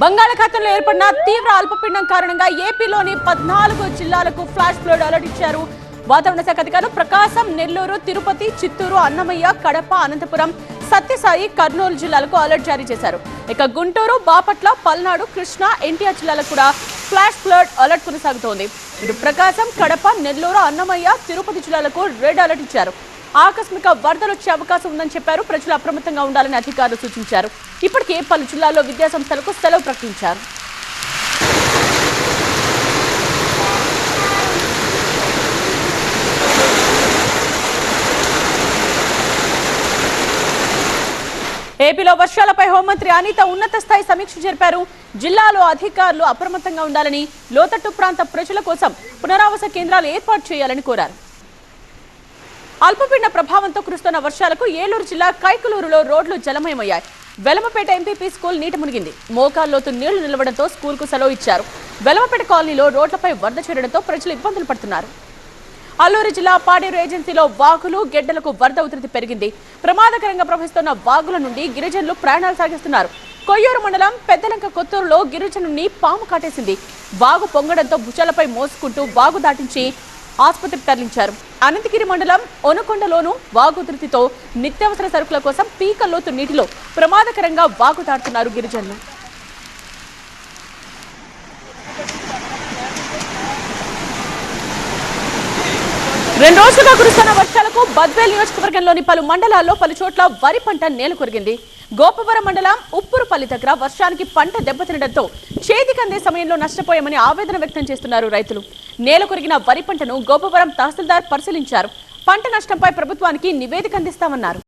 బంగాళాఖాతంలో ఏర్పడిన తీవ్ర అల్పపీడనం కారణంగా ఏపీలోని పద్నాలుగు జిల్లాలకు ఫ్లాష్ ఫ్లడ్ అలర్ట్ ఇచ్చారు. వాతావరణ శాఖ అధికారులు ప్రకాశం నెల్లూరు తిరుపతి చిత్తూరు అన్నమయ్య కడప అనంతపురం సత్యసాయి కర్నూలు జిల్లాలకు అలర్ట్ జారీ చేశారు. ఇక గుంటూరు బాపట్ల పల్నాడు కృష్ణా ఎన్టీఆర్ జిల్లాలకు కూడా ఫ్లాష్ ఫ్లడ్ అలర్ట్ కొనసాగుతోంది. ఇటు ప్రకాశం కడప నెల్లూరు అన్నమయ్య తిరుపతి జిల్లాలకు రెడ్ అలర్ట్ ఇచ్చారు. ఆకస్మిక వరదలు వచ్చే అవకాశం ఉందని చెప్పారు. ప్రజలు అప్రమత్తంగా ఉండాలని అధికారులు సూచించారు. ఇప్పటికే పలు జిల్లాల్లో విద్యాసంస్థలకు సెలవు ప్రకటించారు. ఏపీలో వర్షాలపై హోంమంత్రి అనిత ఉన్నత స్థాయి సమీక్ష జరిపారు. జిల్లాలో అధికారులు అప్రమత్తంగా ఉండాలని లోతట్టు ప్రాంత ప్రజల కోసం పునరావాస కేంద్రాలు ఏర్పాటు చేయాలని కోరారు. అల్పపీడన ప్రభావంతో కురుస్తున్న వర్షాలకు ఏలూరు జిల్లా కైకులూరులో రోడ్లు జలమయమయ్యాయి. వెలమపేట ఎంపీపీ స్కూల్ నీట మునిగింది. మోకాల్లోతు నీళ్ళు నిలవడంతో స్కూల్కు సెలవు ఇచ్చారు. వెలమపేట కాలనీలో రోడ్లపై వరద చేరడంతో ప్రజలు ఇబ్బందులు పడుతున్నారు. అల్లూరు జిల్లా పాడేరు ఏజెన్సీలో వాగులు గెడ్డలకు వరద ఉధృతి పెరిగింది. ప్రమాదకరంగా ప్రవహిస్తున్న వాగుల నుండి గిరిజనులు ప్రయాణాలు సాగిస్తున్నారు. కొయ్యూరు మండలం పెద్దలంక కొత్తూరులో గిరిజనుని పాము కాటేసింది. వాగు పొంగడంతో భుజాలపై మోసుకుంటూ వాగు దాటించి ఆసుపత్రికి తరలించారు. అనంతగిరి మండలం ఒనకొండలోను వాగుధృతితో నిత్యావసర సరుకుల కోసం పీకల్లోతు నీటిలో ప్రమాదకరంగా వాగుతాడుతున్నారు గిరిజనులు. రెండు రోజులుగా కురుస్తున్న వర్షాలకు బద్వేల్ నియోజకవర్గంలోని పలు మండలాల్లో పలు చోట్ల వరి పంట నేలకొరిగింది గోపవరం మండలం ఉప్పురుపల్లి దగ్గర వర్షానికి పంట దెబ్బతినడంతో చేతికందే సమయంలో నష్టపోయామని ఆవేదన వ్యక్తం చేస్తున్నారు రైతులు. నేల కొరిగిన వరి పంటను గోపవరం తహసీల్దార్ పరిశీలించారు. పంట నష్టంపై ప్రభుత్వానికి నివేదిక అందిస్తామన్నారు.